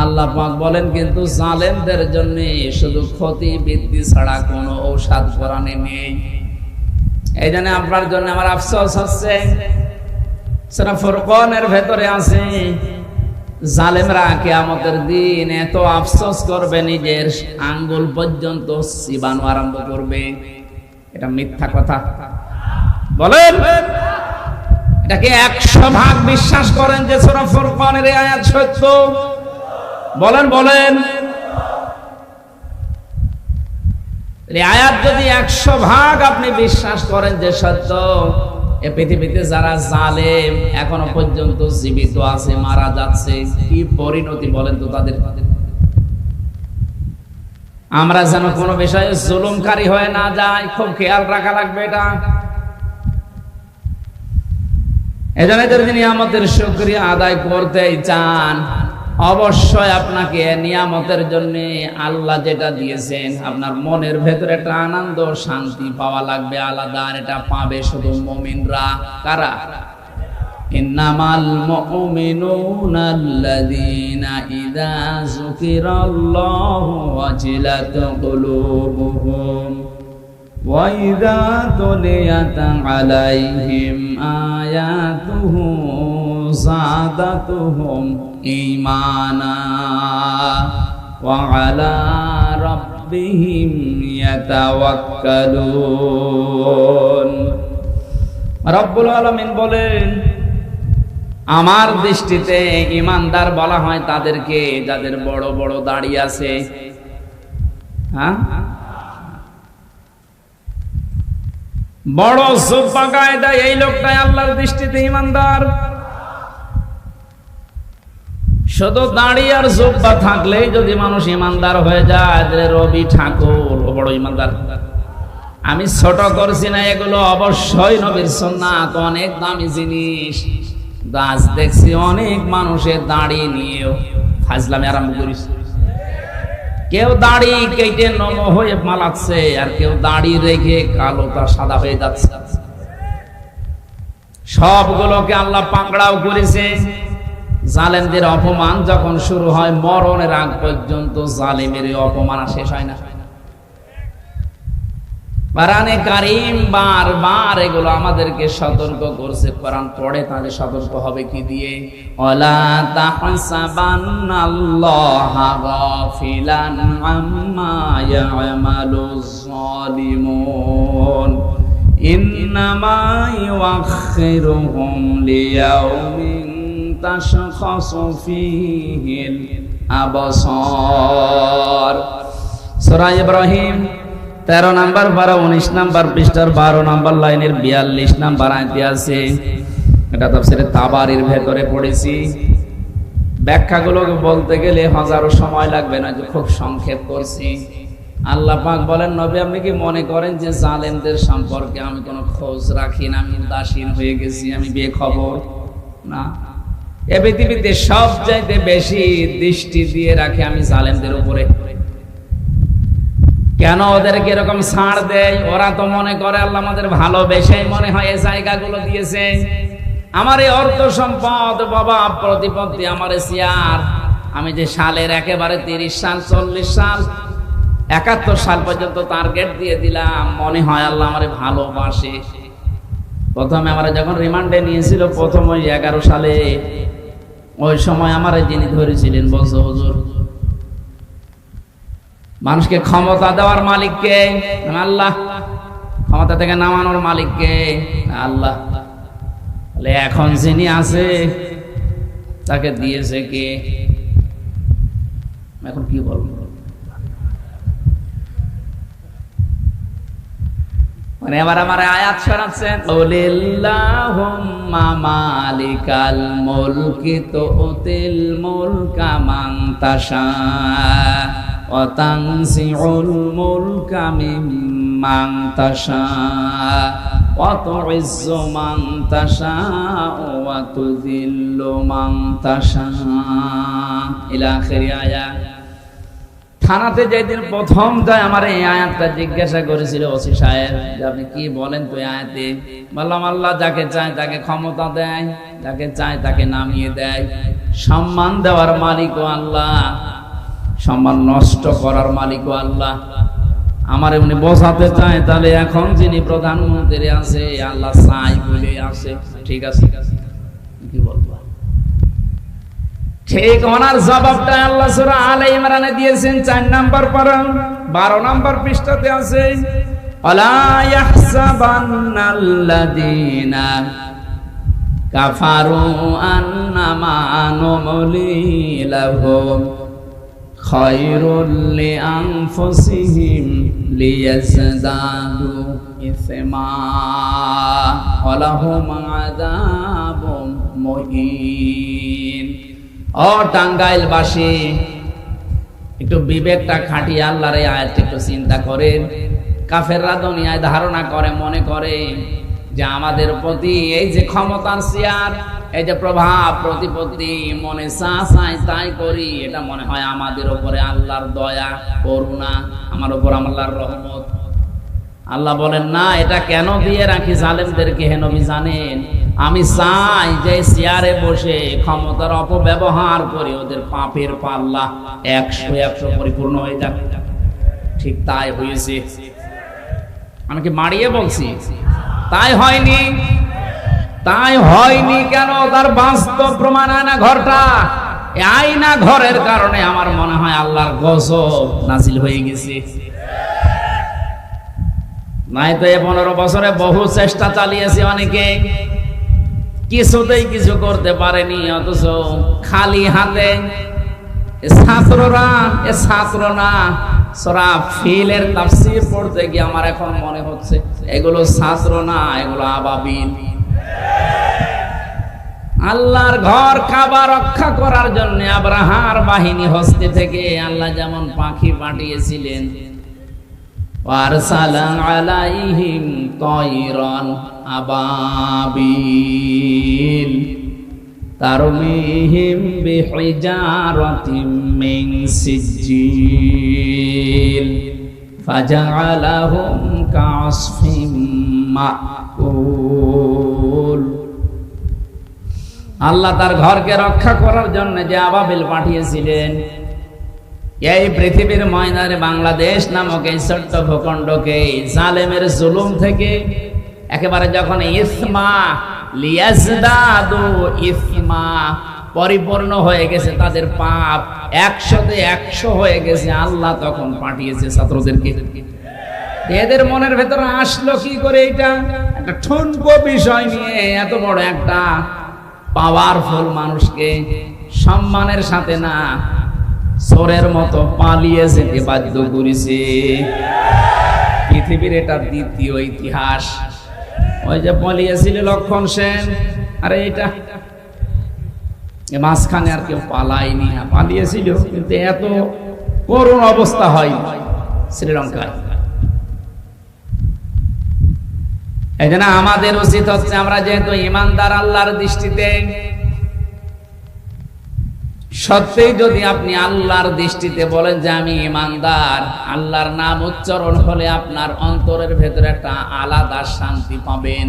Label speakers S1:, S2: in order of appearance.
S1: আল্লাহ পাক বলেন, কিন্তু জালেমদের জন্য শুধু ক্ষতি বৃদ্ধি ছাড়া কোনো ঔষধ কোরআনে নেই। এই জন্য আপনার জন্য আমার আফসোস হচ্ছে। সেটা ফুরকনের ভেতরে আছে। জালেমরা কেয়ামতের দিন এত আফসোস করবে, নিজের আঙ্গুল পর্যন্ত চিবানো আরম্ভ করবে। এটা মিথ্যা কথা। বলেন এটাকে একশো ভাগ বিশ্বাস করেন যে সোরা ফুরকনের আয়াত সত্য? বলেন বলেন। আয়াত যদি একশো ভাগ আপনি বিশ্বাস করেন যে সত্য, এ পৃথিবীতে যারা জালেম এখনও পর্যন্ত জীবিত আছে, মারা যাচ্ছে, কি পরিণতি বলেন তো তাদের? আমরা যেন কোনো বিষয়ে জুলুমকারী হয়ে না যাই, খুব খেয়াল রাখা লাগবে এটা। এজন্য এদের নিয়ামতের শুক্রিয়া আদায় করতেই চান অবশ্যই আপনাকে নিয়ামতের জন্য আল্লাহ যেটা দিয়েছেন আপনার মনের ভেতরে একটা আনন্দ শান্তি পাওয়া লাগবে আলাদা আর এটা পাবে শুধু মমিনরা কারা ইন্নামাল মুমিনুনা আল্লাযীনা ইযা যুকিরাল্লাহু ওয়াজিলাত কুলুবুহুম وإذا تليت عليهم آياته زادتهم إيمانا وعلى ربهم يتوكلون রব্বুল আলমিন বলেন আমার দৃষ্টিতে ইমানদার বলা হয় তাদেরকে যাদের বড় বড় দাড়ি আছে হ্যাঁ বড় জুব্বা গায়ে দেয় এই লোকটাই আল্লাহর দৃষ্টিতে ইমানদার শুধু দাঁড়ি আর জুব্বা থাকলেই যদি মানুষ ইমানদার হয়ে যায়, তাহলে রবি ঠাকুর ও বড় ইমানদার। আমি ছোট করছি না, এগুলো অবশ্যই নবীর সুন্নাত, অনেক দামি জিনিস। গাছ দেখছি অনেক মানুষের দাড়ি নিয়েও ফাজলামে আরম্ভ করিস কেউ দাড়ি কেটে নম হয়ে মালাচ্ছে, আর কেউ দাড়ি রেখে কালোটা সাদা হয়ে যাচ্ছে। সবগুলোকে আল্লাহ পাকড়াও করেছে জালেমদের অপমান যখন শুরু হয়, মরণের আগ পর্যন্ত জালেমের অপমান শেষ হয় না। কোরআনে কারিম বারবার এগুলো আমাদেরকে সতর্ক করছে। কোরআন পড়ে তাহলে সতর্ক হবে কি দিয়ে? ওয়ালা তাহসাবান্নাল্লাহা গাফিলান আম্মা ইয়ামালুজ জালিমুন ইন্নামা ইউআখিরুহুম লিয়াউমিন ইব্রাহিম তেরো নাম্বার, বারো, উনিশ নাম্বার পৃষ্ঠার বারো নাম্বার লাইনের বিয়াল্লিশ নাম্বার আইতে আছে। এটা তাফসিরে তাবারির ভেতরে পড়েছি। ব্যাখ্যাগুলোকে বলতে গেলে হাজারো সময় লাগবে না, যে খুব সংক্ষেপ করছি। আল্লাহ পাক বলেন, নবী, আপনি কি মনে করেন যে জালেমদের সম্পর্কে আমি কোনো খোঁজ রাখি না? আমি উদাসীন হয়ে গেছি, আমি বেখবর? না। এ পৃথিবীতে সব চাইতে বেশি দৃষ্টি দিয়ে রাখে আমি জালেমদের উপরে। কেন ওদেরকে এরকম ছাড় দেয়? ওরা তো মনে করে আল্লাহ আমাদের ভালোবেসে মনে হয় এই জায়গাগুলো দিয়েছে। আমার এই অর্থ সম্পদ বাবা প্রতিপত্তি আমার চেয়ার। আমি যে সালের একেবারে তিরিশ সাল, চল্লিশ সাল, একাত্তর সাল পর্যন্ত টার্গেট দিয়ে দিলাম, মনে হয় আল্লাহ আমার ভালোবাসে। প্রথমে আমার যখন রিমান্ডে নিয়েছিল, প্রথম ওই এগারো সালে ওই সময় আমার যিনি ধরেছিলেন, বলছে, হুজুর, মানুষকে ক্ষমতা দেওয়ার মালিককে আল্লাহ, ক্ষমতা থেকে নামানোর মালিককে, আল্লাহ এখন যিনি আছে, তাকে দিয়েছে কে? এখন কি বলব? মানে এবার আমার আয়াত শোনাচ্ছেন, ওলিল্লাহুম্মা মালিকাল মুলকি তুতিল মুলকা মান তাশা, ওয়া তানসিউল মুলকা মিম্মান তাশা, ওয়া তুইজ্জু মান তাশা, ওয়া তুযিল্লু মান তাশা. ইলা আখিরি আয়াত থানাতে যেদিন প্রথম যায় আমার এই আয়াতটা জিজ্ঞাসা করেছিল ওসি সাহেব যে আপনি কি বলেন তো আয়াতে? বললাম, আল্লাহ যাকে চায় তাকে ক্ষমতা দেয়, যাকে চায় তাকে নামিয়ে দেয়। সম্মান দেওয়ার মালিকও আল্লাহ, সম্মান নষ্ট করার মালিকও আল্লাহ। আমার উনি বসাতে চায়, তাহলে এখন যিনি প্রধানমন্ত্রী আছে, আল্লাহ চাই বলে আছে। ঠিক আছে কি বলব ঠিক ওনার জবাবটা আল্লাহ সূরা আলে ইমরানে দিয়েছেন 4 নাম্বার পারা 12 নাম্বার পৃষ্ঠাতে আছে কাফারু আন্নামা নুমলি লাহুম খায়রুল লিআনফুসিহিম লিয়াজদাদু ইসমা ওয়ালাহুম আযাবুম মুহিন। ও টাঙ্গাইলবাসী, একটু বিবেকটা খাটিয়ে আল্লাহর এই আয়াতটা একটু চিন্তা করেন। কাফেররা দুনিয়ায় ধারণা করে, মনে করে যে আমাদের প্রতি এই যে ক্ষমতার এই যে প্রভাব, প্রতিপত্তি, মনে চা তাই করি। এটা মনে হয় আমাদের উপরে আল্লাহর দয়া, করুণা, আমার উপর আল্লাহর রহমত। আল্লাহ বলেন, না, এটা কেন দিয়ে রাখি? জালেমদেরকে হে নবী জানেন, আমি চাই যে চেয়ারে বসে ক্ষমতার অপব্যবহার করে, ওদের পাপের পাল্লা একশো একশো পরিপূর্ণ হয়ে যাক। ঠিক তাই হয়েছে। আমি কি মারিয়ে বলছি? তাই হয়নি? তাই হয়নি কেন? তার বাস্তব প্রমাণ আয়না ঘরটা। আয়না ঘরের কারণে আমার মনে হয় আল্লাহর গজব নাজিল হয়ে গেছে। নাই তো এ পনেরো বছরে বহু চেষ্টা চালিয়েছে অনেকে। কিছুতেই কিছু করতে পারেনি, অথচ খালি হাতে ছাত্ররা, এ ছাত্র না সরা ফিলের তাফসীর পড়তে গিয়ে আমার এখন মনে হচ্ছে, এগুলো ছাত্র না, এগুলো আবাবিল আল্লাহর ঘর কাবা রক্ষা করার জন্য আব্রাহার বাহিনী হস্তে থেকে আল্লাহ যেমন পাখি পাঠিয়েছিলেন وارسل عليهم طيرا أبابيل ترميهم بحجارة من سجيل فجعلهم كعصف مأكول আল্লাহ তার ঘরকে রক্ষা করার জন্য যে আবাবিল পাঠিয়েছিলেন এই পৃথিবীর ময়দানে বাংলাদেশ নামক এই ছোট্ট ভূখণ্ডকে জালেমের জুলুম থেকে একেবারে যখন ইসমা, লিয়াজদাদু ইসমা পরিপূর্ণ হয়ে গেছে, তাদের পাপ একশোতে একশো হয়ে গেছে, আল্লাহ তখন পাঠিয়েছে ছাত্রদেরকে। এদের মনের ভেতরে আসলো কি করে এটা? একটা ঠুনকো বিষয় নিয়ে এত বড় একটা পাওয়ারফুল মানুষকে সম্মানের সাথে না চোরের মতো পালিয়ে যেতে বাধ্য করেছে। পৃথিবীর এটা দ্বিতীয় ইতিহাস। ওই যে পালিয়েছিল লক্ষণ সেন। আরে এটা মাঝখানে আর কেউ পালায়নি। হ্যাঁ, পালিয়েছিল কিন্তু এত করুণ অবস্থা হয় শ্রীলঙ্কায়। এই জন্য আমাদের উচিত হচ্ছে আমরা যেহেতু ইমানদার আল্লাহর দৃষ্টিতে সত্যিই যদি আপনি আল্লাহর দৃষ্টিতে বলেন যে আমি ইমানদার, আল্লাহর নাম উচ্চারণ হলে আপনার অন্তরের ভেতরে একটা আলাদা শান্তি পাবেন।